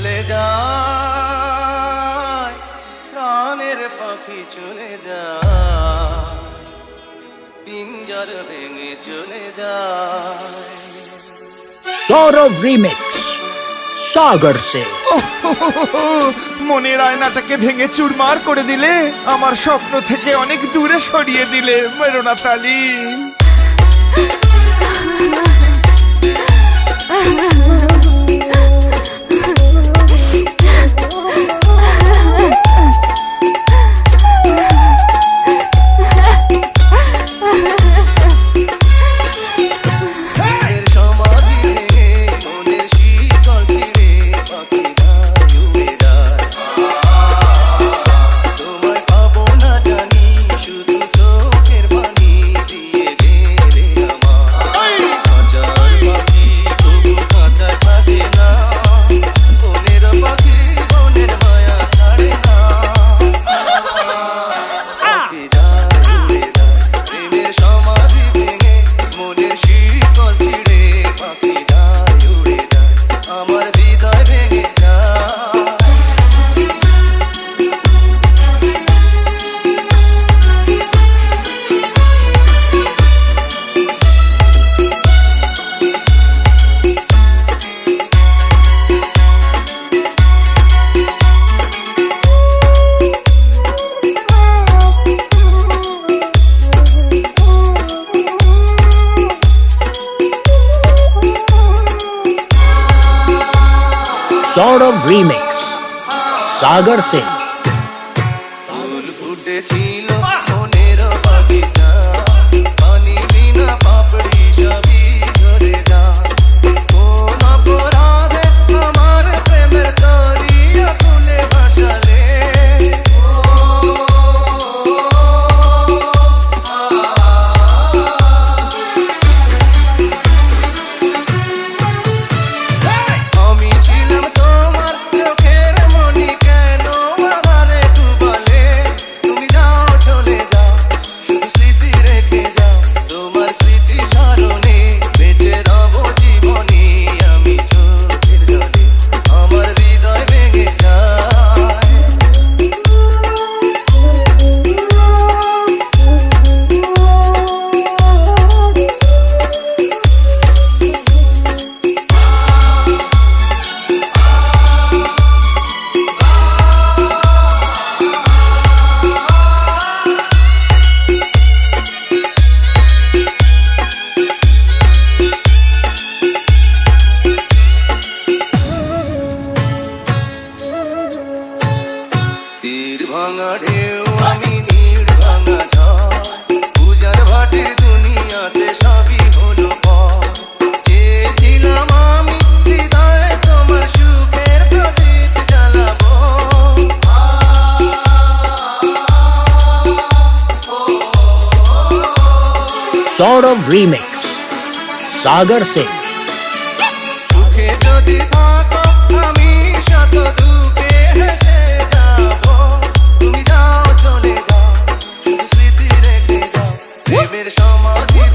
চলে যায় প্রাণের পাখি চলে যা পিঞ্জর ভেঙে চলে যায়। সৌরভ রিমিক্স সাগর সে মনের আয়নাটাকে ভেঙে চুরমার করে দিলে আমার স্বপ্ন থেকে অনেক দূরে সরিয়ে দিলে মেরোনা তালি Saurabh remix Sagar Singh Saurabh remix sagar singh 什么？